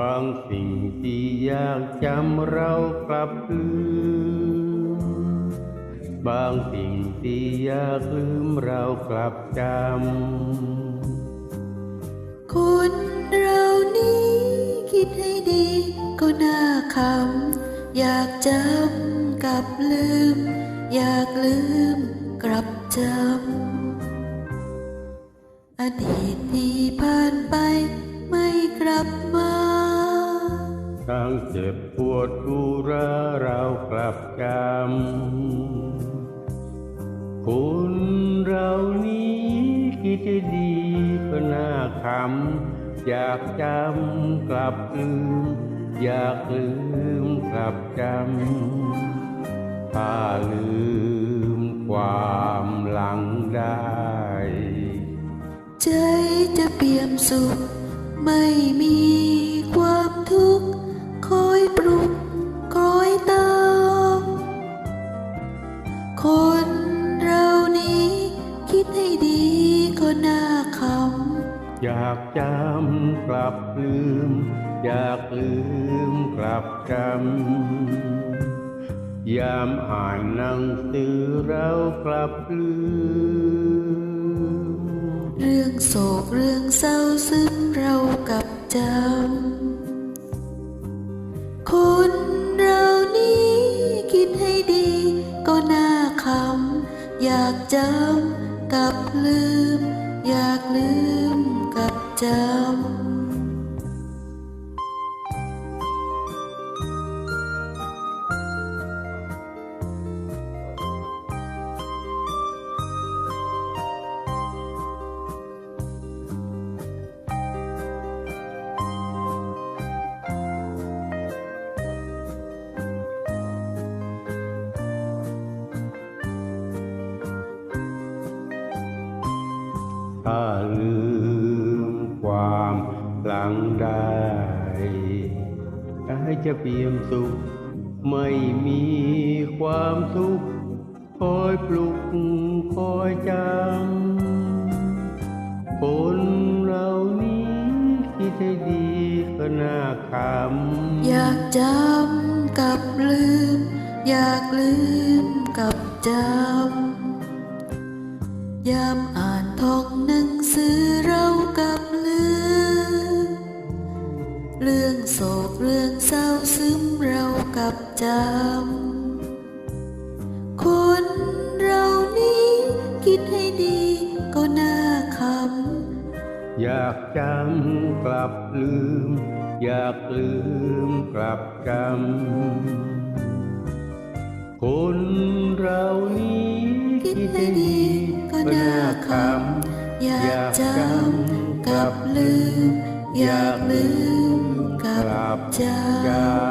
บางสิ่งที่อยากจำเรากลับลืม บางสิ่งที่อยากลืมเรากลับจำ คนเรานี้คิดให้ดีก็น่าขำอยากจำกลับลืม อยากลืมกลับจำ อดีตที่ผ่านไปไม่กลับมา ทั้งเจ็บปวดกูราเรากลับจำคนเรานี้คิดให้ดีก็น่าขำอยากจำกลับลืม อยากลืมกลับจำถ้าลืมความหลังได้ ใจจะเปี่ยมสุขไม่มีความทุกข์ ให้ดีก็น่าขอยากจำกลับลืม อยากลืมกลับจำยามอ่านหนังสือเรากลับลืมำเรื่องโศกเรื่องเศร้าซึมเรากับจำ อยากจำกับลืม อยากลืมกับจำ ถ้าลืมความหลังได้กายจะเปี่ยมสุข ไม่มีความทุกข์คอยปลุกคอยจำคนเรานี้คิดให้ดีก็น่าขำอยากจำกับลืม อยากลืมกับจำยามอ่านท่องหนัง ศร้าซึมเรากับจำ คนเรานี้คิดให้ดีก็น่าขำอยากจำกลับลืม อยากลืมกลับจำ คนเรานี้คิดให้ดีก็น่าขำอยากจำกลับลืม อยากลืม 家